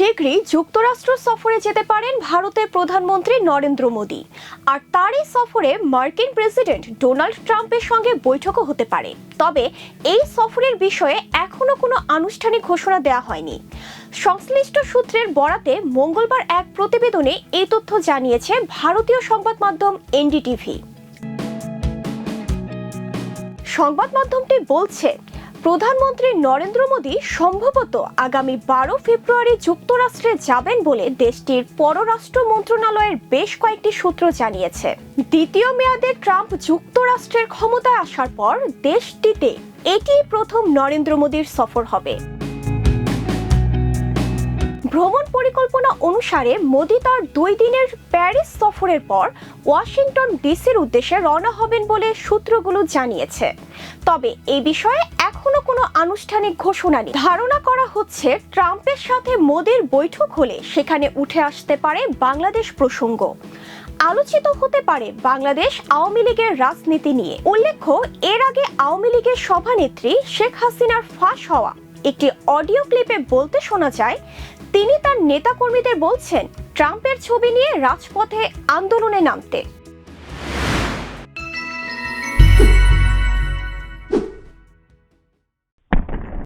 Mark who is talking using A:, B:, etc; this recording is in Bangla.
A: শীঘ্রই যুক্তরাষ্ট্র সফরে যেতে পারেন ভারতের প্রধানমন্ত্রী নরেন্দ্র মোদী। আর তারই সফরে মার্কিন প্রেসিডেন্ট ডোনাল্ড ট্রাম্পের সঙ্গে বৈঠকও হতে পারে। তবে এই সফরের বিষয়ে এখনও কোনো আনুষ্ঠানিক ঘোষণা দেওয়া হয়নি। সংশ্লিষ্ট সূত্রের বরাতে মঙ্গলবার এক প্রতিবেদনে এই তথ্য জানিয়েছে ভারতীয় সংবাদ মাধ্যম এনডিটিভি। সংবাদ মাধ্যমটি বলছে প্রধানমন্ত্রী নরেন্দ্র মোদী সম্ভবত আগামী বারো ফেব্রুয়ারি যুক্তরাষ্ট্রে যাবেন বলে দেশটির পররাষ্ট্র মন্ত্রণালয়ের বেশ কয়েকটি সূত্র জানিয়েছে। দ্বিতীয় মেয়াদে ট্রাম্প যুক্তরাষ্ট্রের ক্ষমতায় আসার পর দেশটিতে এটি প্রথম নরেন্দ্র মোদীর সফর হবে। ভ্রমণ পরিকল্পনা অনুসারে মোদি তার দুই দিনের প্যারিস সফরের পর ওয়াশিংটন ডিসির উদ্দেশ্যে রওনা হবেন বলে সূত্রগুলো জানিয়েছে। তবে এই বিষয়ে এখনও কোনো আনুষ্ঠানিক ঘোষণা নেই। ধারণা করা হচ্ছে, ট্রাম্পের সাথে মোদির বৈঠক হলে সেখানে উঠে আসতে পারে বাংলাদেশ প্রসঙ্গ। আলোচিত হতে পারে বাংলাদেশ আওয়ামী লীগের রাজনীতি নিয়ে। উল্লেখ্য, এর আগে আওয়ামী লীগের সভানেত্রী শেখ হাসিনার ফাঁস হওয়া একটি অডিও ক্লিপে বলতে শোনা যায়, তিনি তার নেতাকর্মীদের বলছেন, ট্রাম্পের ছবি নিয়ে রাজপথে আন্দোলনে নামতে।